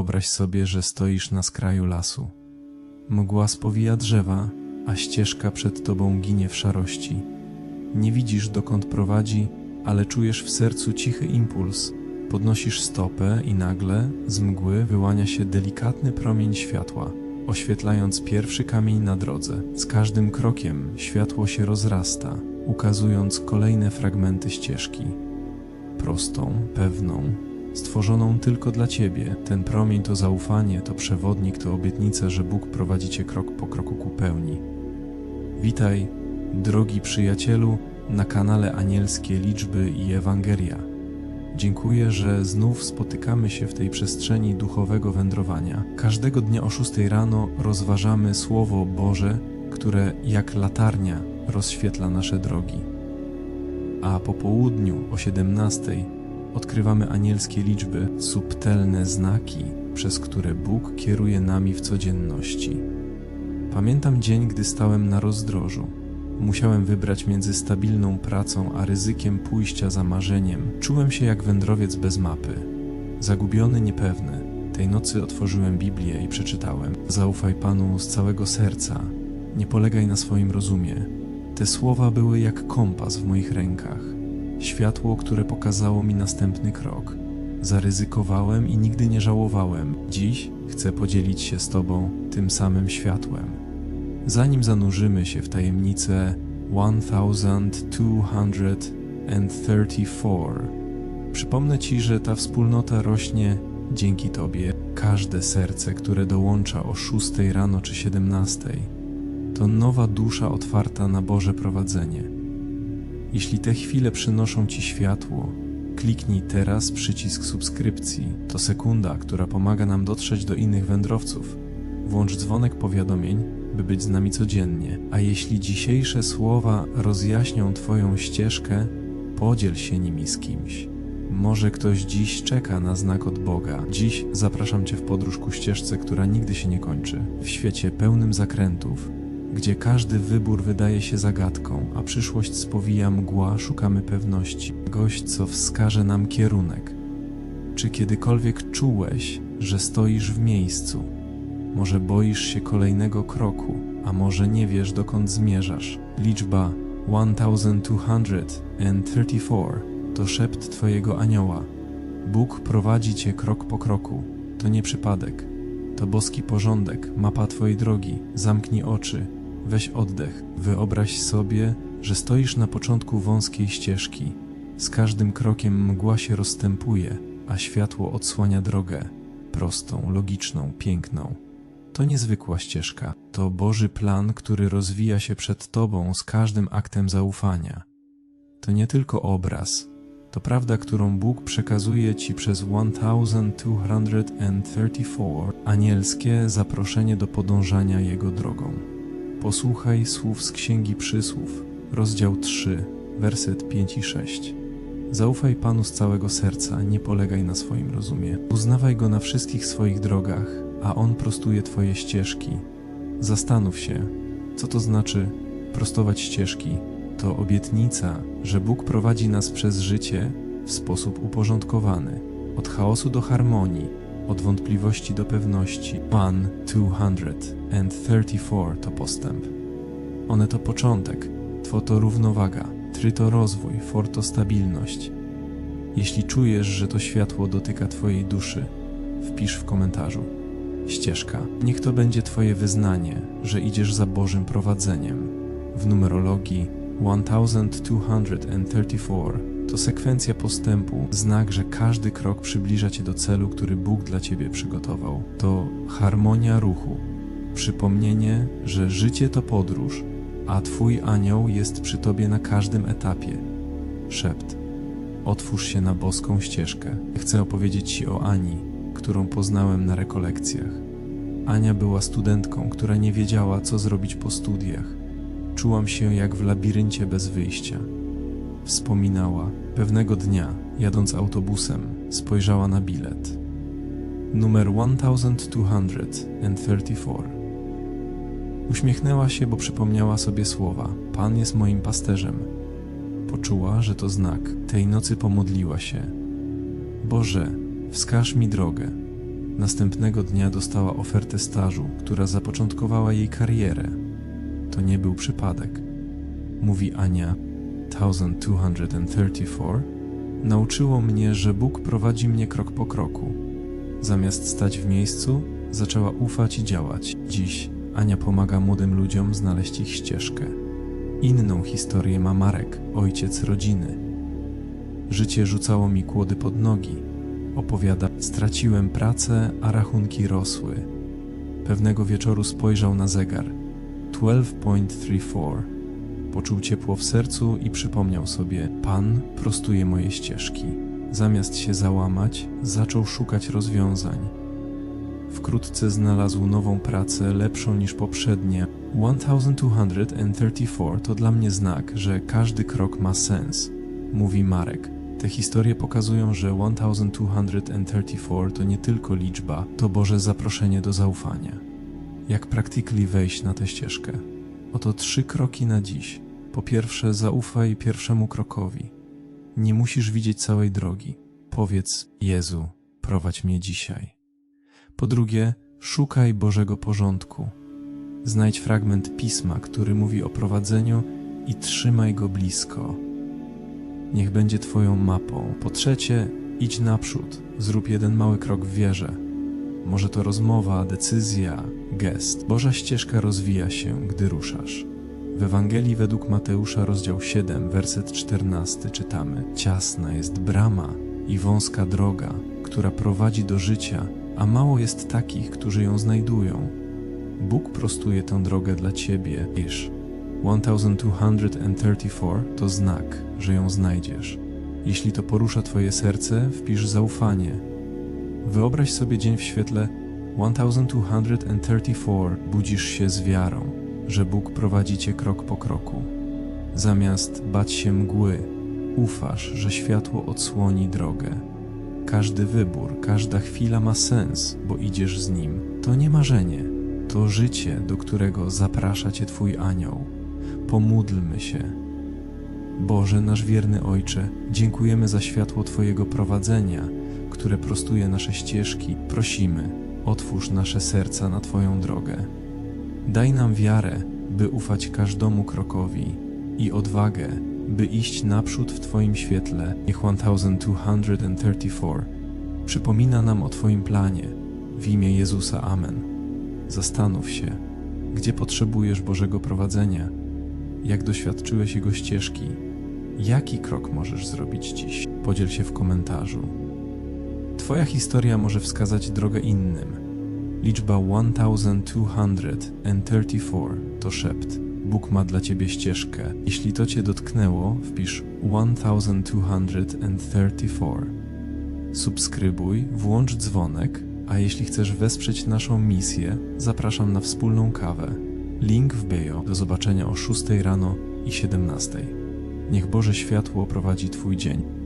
Wyobraź sobie, że stoisz na skraju lasu. Mgła spowija drzewa, a ścieżka przed tobą ginie w szarości. Nie widzisz dokąd prowadzi, ale czujesz w sercu cichy impuls. Podnosisz stopę i nagle z mgły wyłania się delikatny promień światła, oświetlając pierwszy kamień na drodze. Z każdym krokiem światło się rozrasta, ukazując kolejne fragmenty ścieżki. Prostą, pewną, stworzoną tylko dla Ciebie. Ten promień to zaufanie, to przewodnik, to obietnica, że Bóg prowadzi Cię krok po kroku ku pełni. Witaj, drogi przyjacielu, na kanale Anielskie Liczby i Ewangelia. Dziękuję, że znów spotykamy się w tej przestrzeni duchowego wędrowania. Każdego dnia o 6 rano rozważamy Słowo Boże, które jak latarnia rozświetla nasze drogi. A po południu o 17 odkrywamy anielskie liczby, subtelne znaki, przez które Bóg kieruje nami w codzienności. Pamiętam dzień, gdy stałem na rozdrożu. Musiałem wybrać między stabilną pracą a ryzykiem pójścia za marzeniem. Czułem się jak wędrowiec bez mapy. Zagubiony, niepewny. Tej nocy otworzyłem Biblię i przeczytałem: Zaufaj Panu z całego serca, nie polegaj na swoim rozumie. Te słowa były jak kompas w moich rękach, światło, które pokazało mi następny krok. Zaryzykowałem i nigdy nie żałowałem. Dziś chcę podzielić się z Tobą tym samym światłem. Zanim zanurzymy się w tajemnicę 1234, przypomnę Ci, że ta wspólnota rośnie dzięki Tobie. Każde serce, które dołącza o 6 rano czy 17, to nowa dusza otwarta na Boże prowadzenie. Jeśli te chwile przynoszą Ci światło, kliknij teraz przycisk subskrypcji. To sekunda, która pomaga nam dotrzeć do innych wędrowców. Włącz dzwonek powiadomień, by być z nami codziennie. A jeśli dzisiejsze słowa rozjaśnią Twoją ścieżkę, podziel się nimi z kimś. Może ktoś dziś czeka na znak od Boga. Dziś zapraszam Cię w podróż ku ścieżce, która nigdy się nie kończy. W świecie pełnym zakrętów, gdzie każdy wybór wydaje się zagadką, a przyszłość spowija mgła, szukamy pewności. Gość, co wskaże nam kierunek. Czy kiedykolwiek czułeś, że stoisz w miejscu? Może boisz się kolejnego kroku, a może nie wiesz dokąd zmierzasz. Liczba 1234 to szept Twojego anioła. Bóg prowadzi Cię krok po kroku. To nie przypadek. To boski porządek, mapa Twojej drogi. Zamknij oczy, weź oddech. Wyobraź sobie, że stoisz na początku wąskiej ścieżki. Z każdym krokiem mgła się rozstępuje, a światło odsłania drogę. Prostą, logiczną, piękną. To niezwykła ścieżka, to Boży plan, który rozwija się przed Tobą z każdym aktem zaufania. To nie tylko obraz, to prawda, którą Bóg przekazuje Ci przez 1234 anielskie zaproszenie do podążania Jego drogą. Posłuchaj słów z Księgi Przysłów, rozdział 3, werset 5 i 6. Zaufaj Panu z całego serca, nie polegaj na swoim rozumie. Uznawaj Go na wszystkich swoich drogach, a On prostuje Twoje ścieżki. Zastanów się, co to znaczy prostować ścieżki. To obietnica, że Bóg prowadzi nas przez życie w sposób uporządkowany, od chaosu do harmonii, od wątpliwości do pewności. One, 234 to postęp. One to początek, two to równowaga, try to rozwój, four to stabilność. Jeśli czujesz, że to światło dotyka Twojej duszy, wpisz w komentarzu. Ścieżka. Niech to będzie Twoje wyznanie, że idziesz za Bożym prowadzeniem. W numerologii 1234 to sekwencja postępu, znak, że każdy krok przybliża Cię do celu, który Bóg dla Ciebie przygotował. To harmonia ruchu, przypomnienie, że życie to podróż, a Twój anioł jest przy Tobie na każdym etapie. Szept. Otwórz się na boską ścieżkę. Chcę opowiedzieć Ci o Ani, którą poznałem na rekolekcjach. Ania była studentką, która nie wiedziała, co zrobić po studiach. Czułam się jak w labiryncie bez wyjścia. Wspominała, pewnego dnia, jadąc autobusem, spojrzała na bilet. Numer 1234. Uśmiechnęła się, bo przypomniała sobie słowa: Pan jest moim pasterzem. Poczuła, że to znak. Tej nocy pomodliła się: Boże, wskaż mi drogę. Następnego dnia dostała ofertę stażu, która zapoczątkowała jej karierę. To nie był przypadek. Mówi Ania 1234. Nauczyło mnie, że Bóg prowadzi mnie krok po kroku. Zamiast stać w miejscu, zaczęła ufać i działać. Dziś Ania pomaga młodym ludziom znaleźć ich ścieżkę. Inną historię ma Marek, ojciec rodziny. Życie rzucało mi kłody pod nogi. Opowiada, straciłem pracę, a rachunki rosły. Pewnego wieczoru spojrzał na zegar. 12.34. Poczuł ciepło w sercu i przypomniał sobie: Pan prostuje moje ścieżki. Zamiast się załamać, zaczął szukać rozwiązań. Wkrótce znalazł nową pracę, lepszą niż poprzednie. 1234 to dla mnie znak, że każdy krok ma sens, mówi Marek. Te historie pokazują, że 1234 to nie tylko liczba, to Boże zaproszenie do zaufania. Jak practically wejść na tę ścieżkę? Oto trzy kroki na dziś. Po pierwsze, zaufaj pierwszemu krokowi. Nie musisz widzieć całej drogi. Powiedz: Jezu, prowadź mnie dzisiaj. Po drugie, szukaj Bożego porządku. Znajdź fragment pisma, który mówi o prowadzeniu i trzymaj go blisko. Niech będzie Twoją mapą. Po trzecie, idź naprzód, zrób jeden mały krok w wierze. Może to rozmowa, decyzja, gest. Boża ścieżka rozwija się, gdy ruszasz. W Ewangelii według Mateusza, rozdział 7, werset 14 czytamy: Ciasna jest brama i wąska droga, która prowadzi do życia, a mało jest takich, którzy ją znajdują. Bóg prostuje tę drogę dla ciebie, iż 1234 to znak, że ją znajdziesz. Jeśli to porusza twoje serce, wpisz zaufanie. Wyobraź sobie dzień w świetle 1234 budzisz się z wiarą, że Bóg prowadzi cię krok po kroku. Zamiast bać się mgły, ufasz, że światło odsłoni drogę. Każdy wybór, każda chwila ma sens, bo idziesz z nim. To nie marzenie, to życie, do którego zaprasza cię Twój anioł. Pomódlmy się. Boże, nasz wierny Ojcze, dziękujemy za światło Twojego prowadzenia, które prostuje nasze ścieżki. Prosimy, otwórz nasze serca na Twoją drogę. Daj nam wiarę, by ufać każdemu krokowi i odwagę, by iść naprzód w Twoim świetle. Niech 1234 przypomina nam o Twoim planie. W imię Jezusa Amen. Zastanów się, gdzie potrzebujesz Bożego prowadzenia, jak doświadczyłeś Jego ścieżki, jaki krok możesz zrobić dziś. Podziel się w komentarzu. Twoja historia może wskazać drogę innym. Liczba 1234 to szept. Bóg ma dla ciebie ścieżkę. Jeśli to cię dotknęło, wpisz 1234. Subskrybuj, włącz dzwonek, a jeśli chcesz wesprzeć naszą misję, zapraszam na wspólną kawę. Link w bio. Do zobaczenia o 6 rano i 17. Niech Boże światło prowadzi Twój dzień.